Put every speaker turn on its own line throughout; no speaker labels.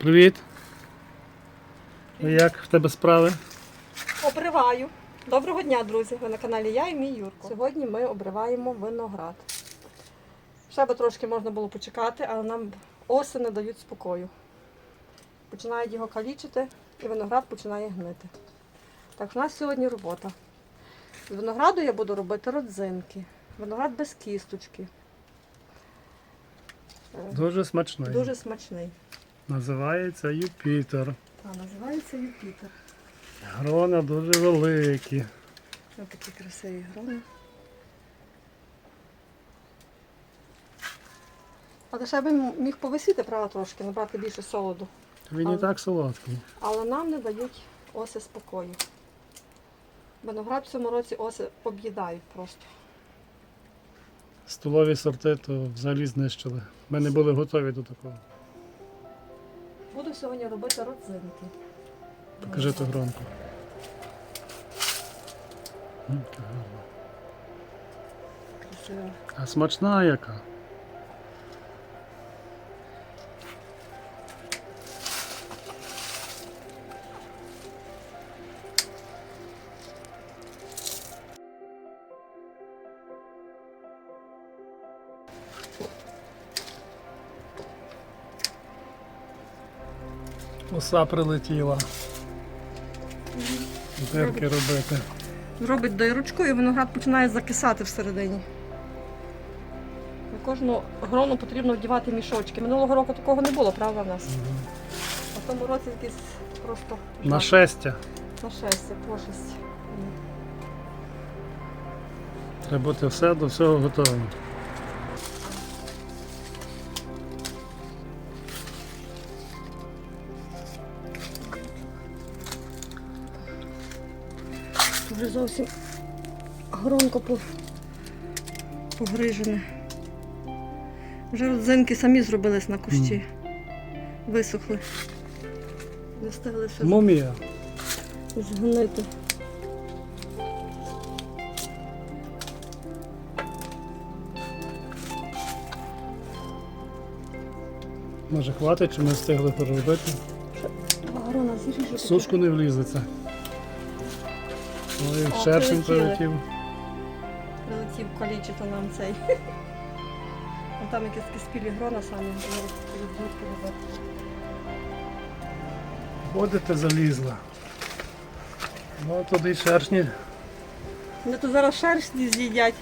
Привіт. Ну, Як в тебе справи?
Обриваю. Доброго дня, друзі! Ви на каналі Я і мій Юрко. Сьогодні ми обриваємо виноград. Ще би трошки можна було почекати, але нам оси не дають спокою. Починають його калічити і виноград починає гнити. Так, у нас сьогодні робота. З винограду я буду робити родзинки. Виноград без кісточки. Е,
Дуже смачний.
Дуже смачний.
Називається Юпітер.
А, називається Юпітер.
Грона дуже великі.
Ось такі красиві грони. Але ще би міг повисіти, правда, трошки, набрати більше солоду.
Він і так солодкий.
Але нам не дають оси спокою. Виноград в цьому році оси об'їдають просто.
Столові сорти то взагалі знищили. Ми не були готові до такого.
Буду сьогодні робити родзинки.
Покажи ту гронку. М.
Красиво.
А смачна яка. Оса прилетіла. Дирки робити.
Робить дирочку і виноград починає закисати всередині. На кожну грону потрібно вдівати мішочки. Минулого року такого не було, правда, в нас? А в тому році якийсь просто жах.
Нашестя.
Нашестя, пошесть.
Треба бути все до всього готовим.
Вже зовсім громко погрижене. Вже родзинки самі зробились на кущі. Висохли. Не встигли
Мумія.
згнити.
Може хватить, чи ми встигли переробити?
Грона зріжу.
Сушку не влізеться. Ой,
О,
шершень
прилетіли.
прилетів.
Прилетів калічити нам цей. А там якісь такі спілі грона самі. Зараз відбудки робити.
Ходите залізла. Ну туди шершні.
Вони тут зараз шершні з'їдять.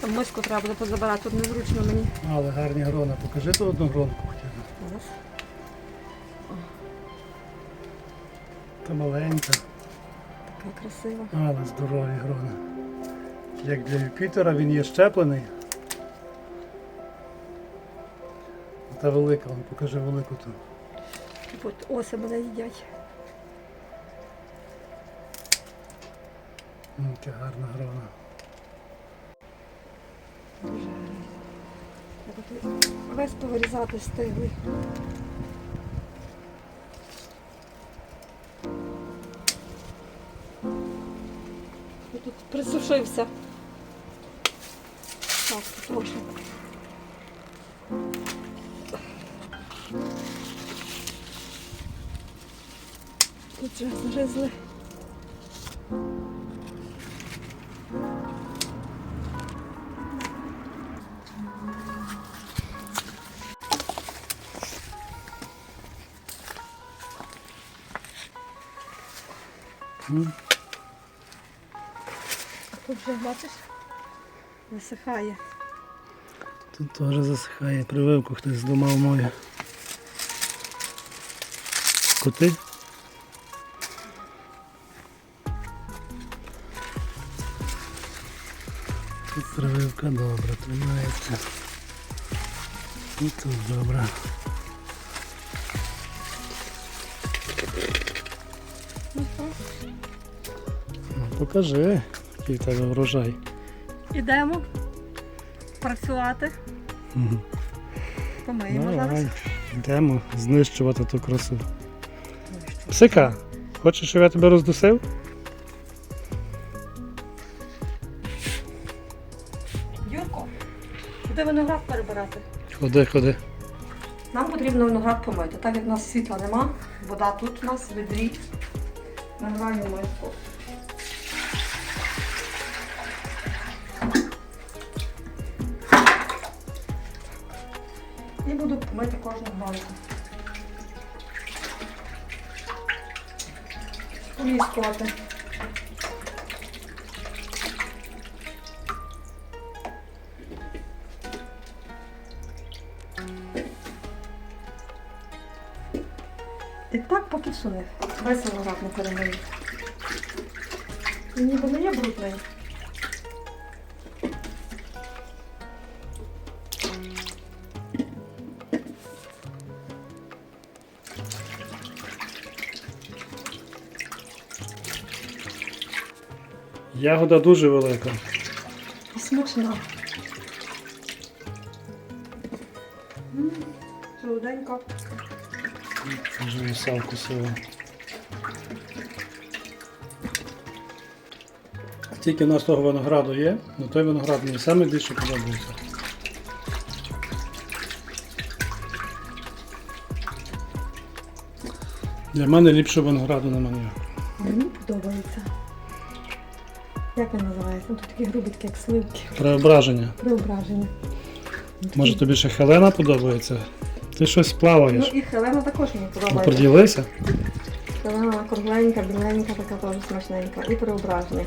Там миску треба буде позабирати, тут незручно мені.
Але гарні грона. Покажи ту одну гронку б. Та маленька,
Така красива.
але здорові грони. Як для Юпітера він є щеплений. Та велика, он покажи велику ту.
От оси мене їдять.
Яка гарна грона.
Дуже. Треба весь повирізати стиглий. Тут присушився. Так, тут можна. Тут вже згризли. Тут вже бачиш, висихає.
Тут теж засихає. Прививку хтось зламав мою. Коти? Тут прививка добре тримається. І тут добре. Ну, покажи, який в тебе врожай.
Ідемо працювати.
Мгм.
Помиємо зараз.
Давай, йдемо знищувати ту красу. Псика, хочеш, щоб я тебе роздусив?
Юрко, куди виноград перебирати?
Ходи, ходи.
Нам потрібно виноград помити. Так як в нас світла нема, вода тут у нас в відрі. Наливаємо миску. Кожну банку. Поміскувати. І так поки всуне. Весь виноград не перемию. Ніби не є брудний.
Ягода дуже велика.
І смачна. М, Солоденько.
Вже місав кусила. Тільки в нас того винограду є, але той виноград мені саме більше подобається. Для мене ліпшого винограду немає. ніякого.
Мені подобається. Як він називається? Ну, тут такі грубі, такі як сливки.
Преображення.
Преображення.
Може тобі ще Хелена подобається? Ти щось плаваєш.
Ну і Хелена також мені
Ну,
подобається.
Приділися?
Хелена кругленька, біленька, така теж смачненька. І преображення.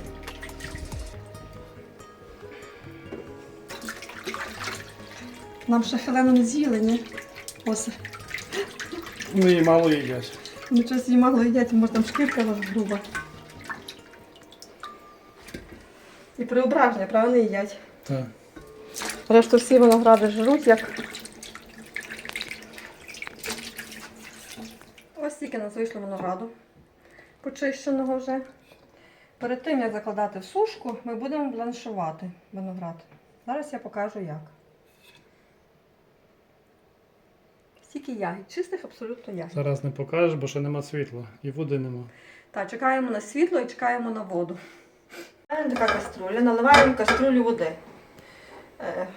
Нам ще Хелену не з'їли, ні? Ось.
Ну і мало їдять.
Нічого собі мало їдять, може там шкірка груба. Преображення, правильно їдять.
Так.
Решту всі виногради жруть, як. Ось тільки нас вийшло винограду, почищеного вже. Перед тим, як закладати в сушку, ми будемо бланшувати виноград. Зараз я покажу як. Стільки ягід, чистих абсолютно ягід.
Зараз не покажеш, бо ще нема світла і води нема.
Так, чекаємо на світло і чекаємо на воду. Така каструля, наливаємо каструлю води. Е,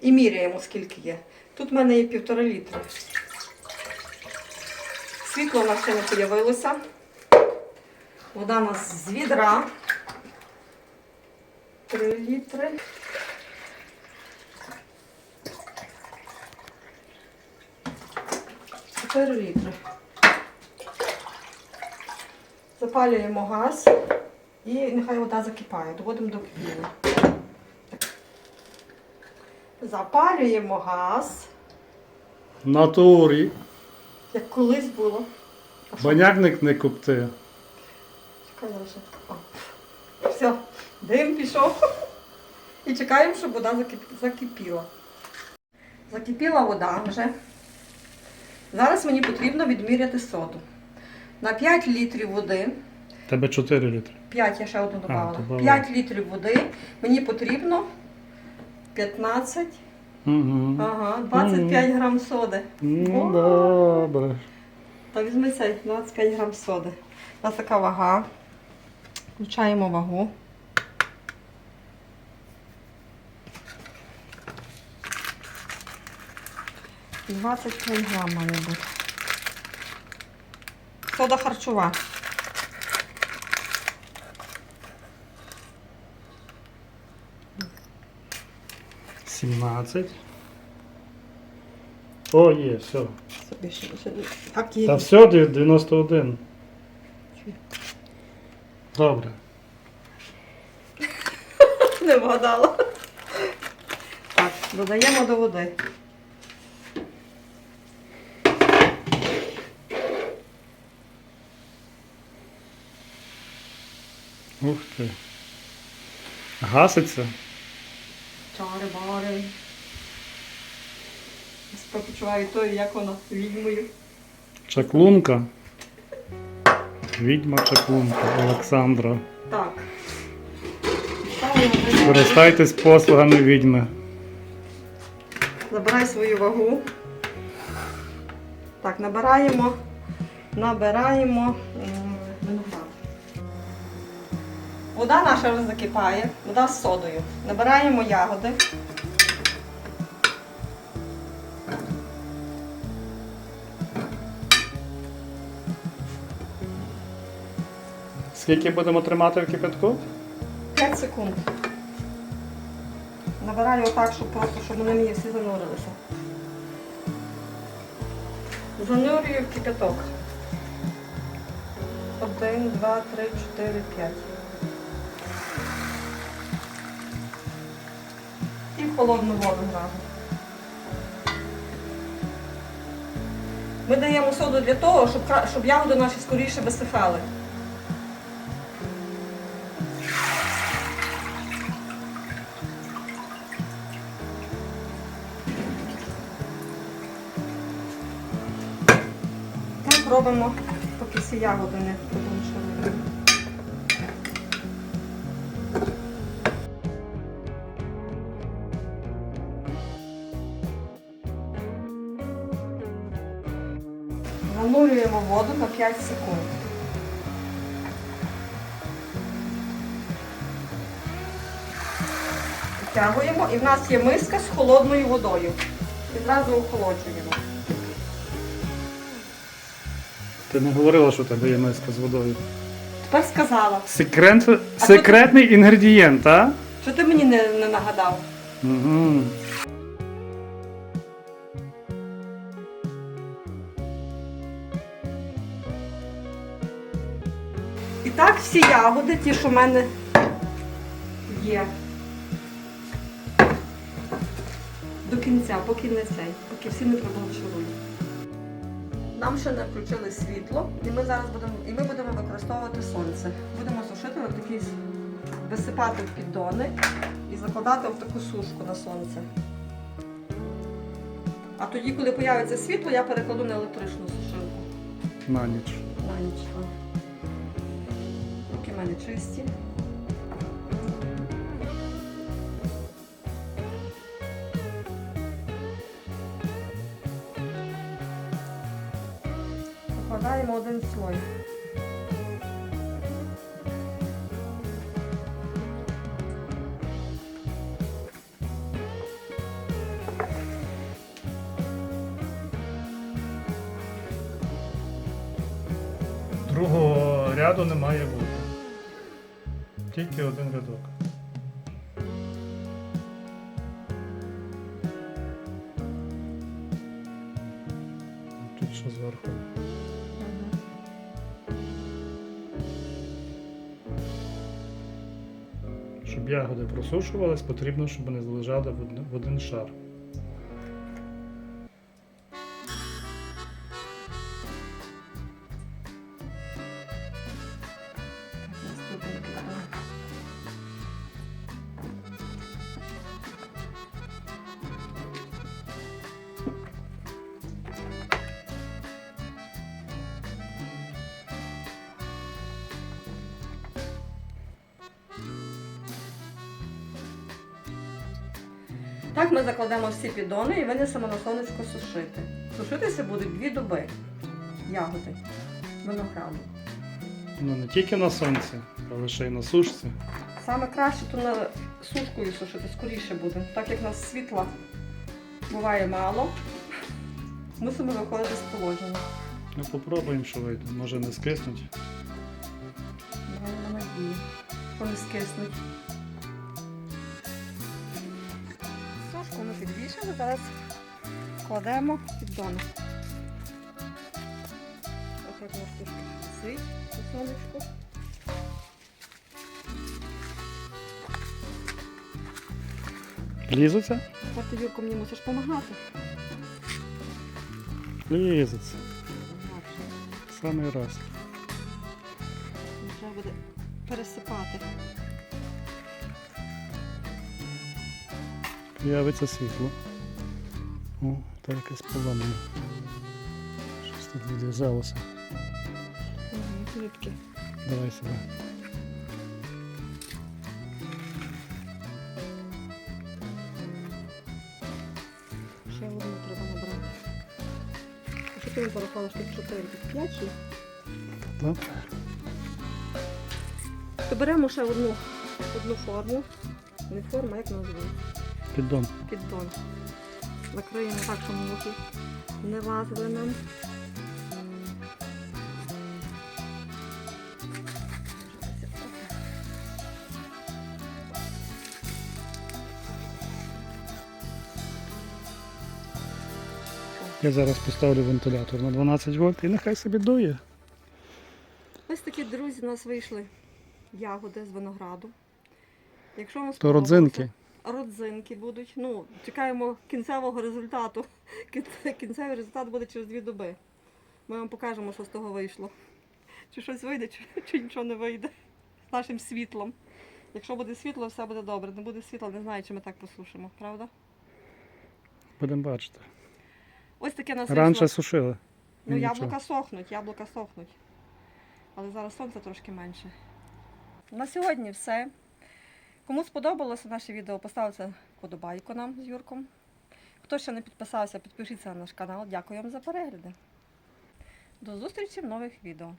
і міряємо, скільки є. Тут в мене є півтора літри. Світло у нас ще не з'явилося. Вода у нас з відра. Три літри. Чотири літри. Запалюємо газ і нехай вода закипає. Доводимо до кипіння. Запалюємо газ,
В натурі.
як колись було. А?
Банякник не купти.
Чекай. О. Все, дим пішов. І чекаємо, щоб вода закипіла. Закипіла вода вже. Зараз мені потрібно відміряти соду. На 5 літрів води,
Тебе 4 літри.
5 я ще одну додала.
добавила.
5 літрів води мені потрібно 15,
Угу.
ага, 25 грам соди.
Ну,
О.
добре.
Та візьми цей 25 грам соди. У нас така вага. Включаємо вагу. Двадцять п'ять грам має бути. Сода харчова.
— 17. О, є, все.
Собі ще, ще так є.
Та все, 91. Добре.
Не вгадала. Так, додаємо до води.
Ух ти. Гаситься.
Чари, бари. Себе почуваю тою, як вона відьмою.
Чаклунка. Відьма чаклунка Олександра.
Так.
Користайтесь послугами відьми.
Забирай свою вагу. Так, набираємо, набираємо виноград. Вода наша вже закипає, вода з содою. Набираємо ягоди.
Скільки будемо тримати в кипятку?
5 секунд. Набираю так, щоб просто, щоб вони мені всі занурилися. Занурюю в кипяток. Один, два, три, чотири, п'ять. І в холодну воду зразу. Ми даємо соду для того, щоб, щоб ягоди наші скоріше висихали. Так робимо, поки всі ягоди не воду на 5 секунд. Втягуємо і в нас є миска з холодною водою. Відразу охолоджуємо.
Ти не говорила, що у тебе є миска з водою.
Тепер сказала.
Секрет... Секретний інгредієнт, а?
Що ти мені не, не нагадав?
Угу.
Всі ягоди, ті, що в мене є. До кінця, поки не цей, поки всі не пробалчують. Нам ще не включили світло, і ми зараз будемо, і ми будемо використовувати сонце. Будемо сушити от такі, висипати в піддони і закладати в таку сушку на сонце. А тоді, коли появиться світло, я перекладу на електричну сушилку.
На ніч.
На ніч. Мене чисті. Покладаємо один слой.
Другого ряду не має бути. Тільки один рядок. Тут що зверху. Щоб ягоди просушувались, потрібно, щоб вони залежали в один шар.
Так ми закладемо всі піддони і винесемо на сонечко сушити. Сушитися будуть дві доби ягоди винограду.
Ну не тільки на сонці, але ще й на сушці.
Саме краще то на сушкою сушити, скоріше буде. Так як в нас світла буває мало, мусимо виходити з положення.
Ну попробуємо, що вийде. Може не скиснуть.
Маємо надію, що не скиснуть. Підвішали, зараз кладемо піддони. Отак у нас трошки світ на сонечку.
Лізуться?
Тепер ти, Юрко, мені мусиш допомагати.
Лізуться. Самий раз.
Треба буде пересипати.
Появиться світло. О, та якась поламана. Щось тут відв'язалося.
Нитки.
Давай сюди.
Ще одну треба набрати. Що тут 4, тут 5 є?
Так?
То беремо ще одну, одну форму. Не форма, як називається?
піддон.
Піддон. Закриємо так, щоб мухи не лазили нам.
Я зараз поставлю вентилятор на 12 вольт і нехай собі дує.
Ось такі друзі у нас вийшли ягоди з винограду. Якщо вам
То родзинки.
Родзинки будуть. Ну, чекаємо кінцевого результату. Кінцевий результат буде через дві доби. Ми вам покажемо, що з того вийшло. Чи щось вийде, чи, чи нічого не вийде з нашим світлом. Якщо буде світло, все буде добре. Не буде світла, не знаю, чи ми так посушимо, правда?
Будемо бачити.
Ось таке нас
Раніше
вийшло.
сушили.
Ну,
і
яблука сохнуть, яблука сохнуть. Але зараз сонце трошки менше. На сьогодні все. Кому сподобалося наше відео, поставте вподобайку нам з Юрком. Хто ще не підписався, підпишіться на наш канал. Дякую вам за перегляди. До зустрічі в нових відео.